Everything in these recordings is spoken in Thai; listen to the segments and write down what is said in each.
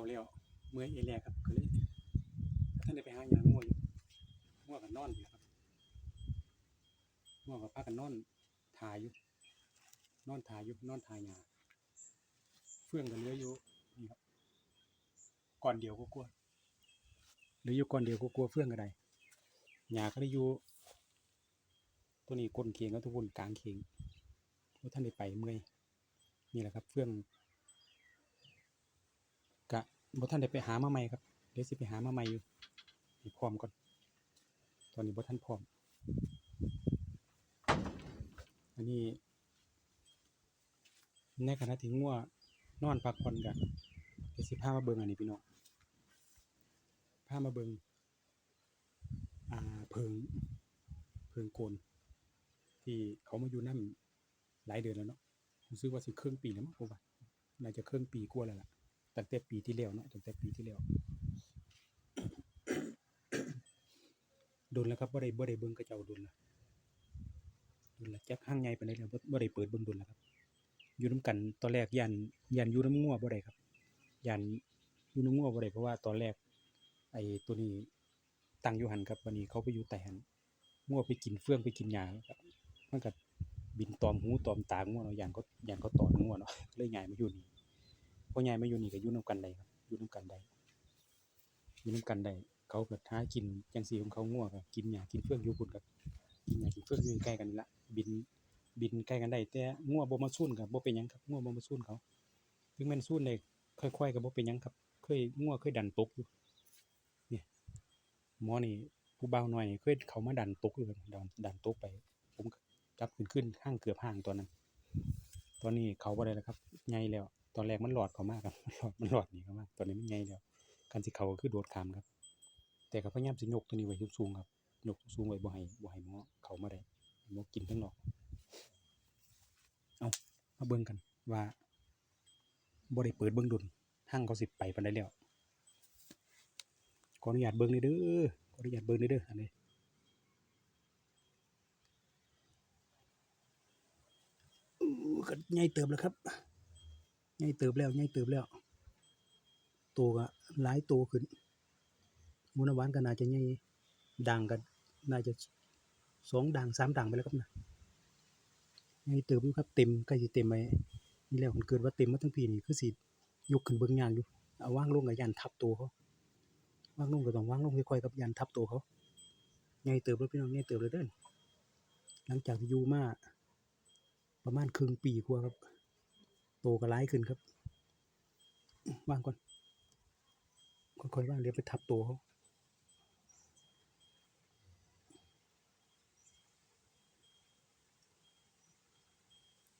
เขาแล้วเมื่อยเอแลครับก็เลยท่านได้ไปหาหยางง่วอยู่ง่วกันนอนอยู่ครับง่วกับพากันนอนทาอยู่นอนทาอยู่นอนทาหยาเฟื่องกันเหลืออยู่นี่ครับก่อนเดียวก็กลัวหลืออยู่ก่อนเดียวก็กลัวเฟื่องกันไดหยาก็ได้อยู่ตัวนี้ก้นเคียงแล้วทุกคนกลางเคียงว่าท่านได้ไปเมื่อยนี่แหละครับ เฟื่อง บ่ท่านได้ไปหามาใหม่ครับ เดี๋ยวสิไปหามาใหม่อยู่ให้พร้อมก่อน ตอนนี้บ่ท่านพร้อม อันนี้ ในขณะที่งัวนอนพักผ่อนกันเดี๋ยวสิพามาเบิ่งอันนี้พี่น้องพามาเบิ่งอ่าเพิงเพิงโกนที่เขามาอยู่นั่นหลายเดือนแล้วเนาะรู้สึกว่าสิครึ่องปีแล้วมั้งผมว่าน่าจะเครึ่องปีกว่าแล้วล่ะ ตั้งแต่ปีที่แล้วเนาะตั้งแต่ปีที่แล้วโดนแล้วครับบ่ได้บ่ได้เบิ่งกระเจ้าโดนละโดนละจักห้างใหญ่ไปานใดแล้วบ่ได้เปิดเบิ่งโดนแล้วครับอยู่นํกันตอนแรกยันยันอยู่น้ำงัวบ่ได้ครับยันอยู่น้ำงัวบ่ได้เพราะว่าตอนแรก ไอ้ตัวนี้ตั้งอยู่หันครับวันนี้เขาไปอยู่ใต้หันงัวไปกินเฟื่องไปกินหญ้าครับมันก็บินตอมหูตอมตางัวเนาะยันเขายันเขาตอมงัวเนาะเลยย้ายมาอยู่นี่ พอใหญ่มาอยู่นี่ก็อยู่นํกันได้ครับอยู่นํกันได้อยู่นํกันได้เขาก็หากินจังซี่ของเขางัวก็กินหญ้ากินเฟื่องอยู่พุ่นก็กินหญ้ากินเฟื่องอยู่ใกล้กันนี่ละบินบินใกล้กันได้แต่งัวบ่มาซูนก็บ่เป็นหยังครับงัวบ่มาซูนเขาถึงแม่นซูนได้ค่อยๆก็บ่เป็นหยังครับ เคยงัวเคยดันตกอยู่เนี่ยหมอนี่ผู้เบาวน้อยเคยเขามาดันตกอยู่ดันดันตกไป ผมจับขึ้นขึ้นห้างเกือบห้างตอนนั้น ตอนนี้เขาบ่ได้แล้วครับใหญ่แล้ว ตอนแรกมันหลอดเขามากครับมันหลอดมันหลอดหนีเขามากตอนนี้มันใหญ่แล้วการสิเขาก็คือโดดขามครับ แต่ก็พยายามสิยกตัวนี้ไว้สูงครับยกสูงไว้บ่ให้บ่ให้หมอเขามาได้หมอกินทั้งหนอกเอามาเบิ่งกันว่าบ่ได้เปิดเบิ่งดุนห้างเขาสิไปปานใดแล้วขออนุญาตเบิ่งหน่อยเด้อขออนุญาตเบิ่งหน่อยเด้ออันนี้ก็ใหญ่เติบแล้วครับ ใหญ่เติบแล้วใหญ่เติบแล้วโตก็หลายโตขึ้นมูน้ำหวานก็น่าจะใหญ่ด่างก็น่าจะสองด่างสามด่างไปแล้วครับนะใหญ่เติบอยู่ครับเต็มใกล้สิเต็มไปนี่แล้วมันเกิดว่าเต็มมาทั้งปีนี่คือสิยกขึ้นเบิ่งยากอยู่เอาว่างลงก็ยันทับตัวเขาว่างลงก็ต้องว่างลงค่อยๆกับยันทับตัวเขาใหญ่เติบแล้วพี่น้องใหญ่เติบเลยเด้อหลังจากที่อยู่มาประมาณครึ่งปีกว่าครับ โตก็ร้ายขึ้นครับวางก่อนค่อยๆวางเดี๋ยวไปทับตัวเขา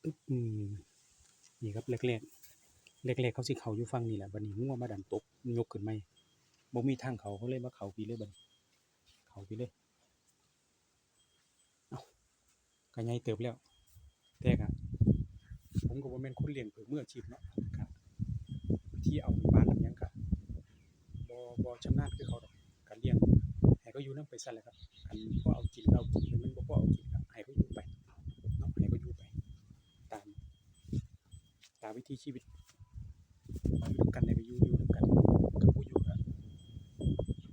ตึ๊บอืมนี่ครับแรกๆแรกๆเขาสิเขาอยู่ฟังนี่แหละบัดนี้งัวมาดันตกยกขึ้นไม่บ่มีทางเขาเขาเลยมาเขาพี่เลยบันเขาพี่เลย เอ้าก็ใหญ่เติบแล้ว ผมก็บ่แม่นคนเลี้ยงเผือกมืออาชีพเนาะครับที่เอาปานน้ำหยังก็บ่บ่ชำนาญคือเขาดอกการเลี้ยงให้เขาอยู่นำไปซั่นแหละครับคันพอเอากินก็เอากินคันมันบ่พอเอากินก็ให้เขาอยู่ไปเนาะให้เขาอยู่ไป ตาม ตามวิถีชีวิตอยู่นำกันได้ก็อยู่อยู่นำกันเขาบ่อยู่ก็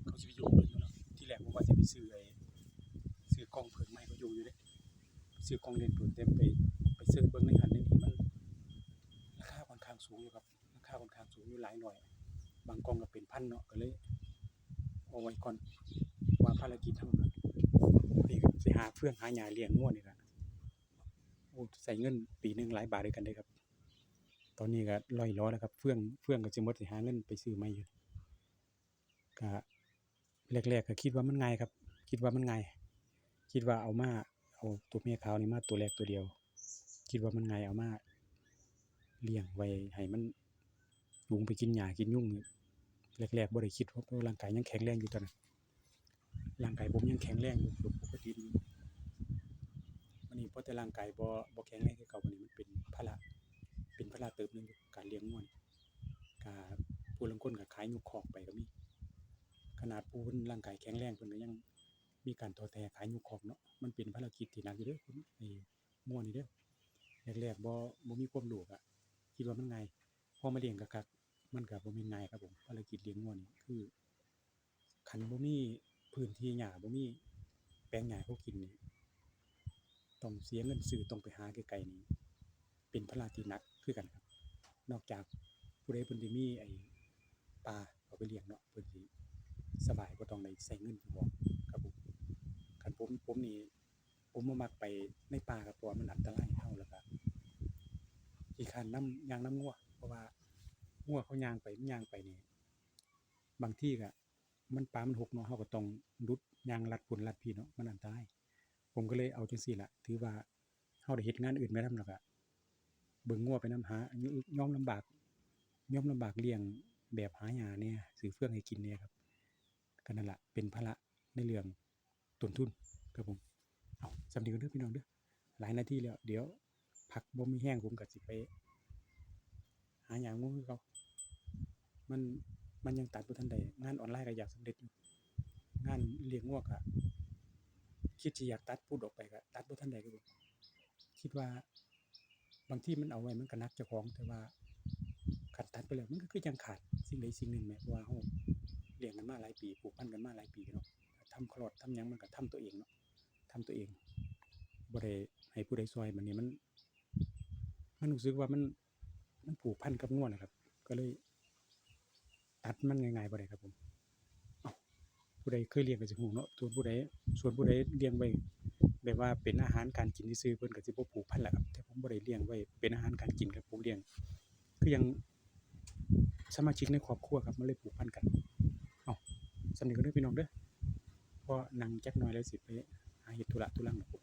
เขาสิไปอยู่กับเพิ่นอยู่เนาะที่แรกผมว่าสิไปซื้อไอ้ซื้อกล้องเผือกมาให้เขาอยู่อยู่เด้ซื้อกล้องเล่นเผือกแต่ไปไปเสิร์ชเบิ่งในหันในนี้มันราคางสูงอยู่ครับราคาค่อนข้างสูงอยู่หลายหน่อย บางกองก็เป็นพันเนาะก็เลยเอาไว้ก่อนว่าภารกิจทั้งนั้นนี่ก็สิหาเฟื่องหาหญ้าเลี้ยงงัวนี่ละโอ้ใส่เงินปีหนึ่งหลายบาทด้วยกันเด้ครับ ตอนนี้ก็ร้อยล้อแล้วครับ เฟื่องเฟื่องก็สิหมดสิหาเงินไปซื้อใหม่อยู่ก็แรกๆก็คิดว่ามันง่ายครับ คิดว่ามันง่าย คิดว่าเอามาเอาตัวเมียขาวนี่มาตัวแรกตัวเดียว คิดว่ามันง่ายเอามา เลี้ยงไว้ให้มันยุงไปกินหญ้ากินยุ่งนี่แรกๆบ่ได้คิดเพราะว่าร่างกายยังแข็งแรงอยู่ตอนนั้นร่างกายผมยังแข็งแรงอยู่ปกติวันนี้เพราะแต่ร่างกายบ่บ่แข็งแรงคือเก่าวันนี้มันเป็นภาระเป็นภาระเติบนึงอยู่การเลี้ยงง่วนกาผู้ลางคนก็ขายยกของไปก็มี ขนาดผู้เพิ่นร่างกายแข็งแรงเพิ่นก็ยังมีการท้อแท้ขายยกของเนาะ มันเป็นภารกิจที่หนักอยู่เด้อคุณไอ้ม่วนนี่เด้อแรกๆบ่บ่มีความรู้ก็ คิดว่ามันไงพอมาเลี้ยงคักมันก็บ่ม่นง่ายครับผมภารกิจเลี้ยงงัวนี่คือคันบ่มีพื้นที่หญ้าบ่มีแปลงหญ้าเขากินนี่ต้องเสียเงินซื้อต้องไปหาไกลๆนี่เป็นภาระที่หนักคือกันครับ นอกจากผู้ใดเพิ่นสิมีไอ้ปลาเอาไปเลี้ยงเนาะเพิ่นสิสบายบ่ต้องได้ใช้เงินเจ้าของครับผมคันผมผมนี่ผมบ่มักไปในป่าครับเพราะว่ามันอันตรายเฮาแล้วก็ ขี้คร้านนำยางน้ำงัวเพราะว่างัวเขายางไปมันยางไปนี่บางที่ก็มันปลามันหกเนาะเฮาก็ต้องรุดยางลัดพุ่นลัดพี่เนาะมันอันตรายผมก็เลยเอาจังซี่ละถือว่าเฮาได้เฮ็ดงานอื่นไปนำแล้วก็เบิ่งงัวไปน้ำหาย่อมลำบากย่อมลำบากเลี้ยงแบบหาหญ้าแหน่ซื้อเฟื่องให้กินแหน่ครับก็นั่นแหละเป็นภาระในเรื่องต้นทุนครับผมเอาสำนี้ก่อนเด้อพี่น้องเด้อหลายนาทีแล้ว เดี๋ยวักบ่มีแห้งผมก็สิไป หาหญ้างูคือเก่ามันมันยังตัดบ่ทันได้งานออนไลน์ก็อยากสำเร็จอยู่งานเลี้ยงงวก็คิดสิอยากตัดพูดออกไปก็ตัดบ่ทันได้ครับคิดว่า บางที่มันเอาไว้มันก็นักเจ้าของ แต่ว่าคันตัดไปแล้วมันก็คือยังขาดสิ่งใดสิ่งหนึ่งแหมเพราะว่าเฮาเลี้ยงกันมาหลายปีผูกพันกันมาหลายปีเนาะทำคลอดทำยังมันก็ทำตัวเองเนาะทำตัวเองบ่ได้ให้ผู้ใดซอยบัดนี้มัน มันรู้สึกว่ามันมันผูกพันกับงัวน่ะครับ ก็เลย ตัดมันง่ายๆบ่ได้ครับผมผู้ใดเคยเลี้ยงก็สิฮู้เนาะส่วนผู้ใดส่วนผู้ใดเลี้ยงไว้แบบว่าเป็นอาหารการกินที่ซื่อเพิ่นก็สิบ่ผูกพันแหละครับแต่ผมบ่ได้เลี้ยงไว้เป็นอาหารการกินครับผมเลี้ยงคือยังสมาชิกในครอบครัวครับมันเลยผูกพันกันเอาสำนึกกันด้อพี่น้องเด้อเพราะนั่งจักหน่อยแล้วสิไปหาเฮ็ดธุระธุรังกับ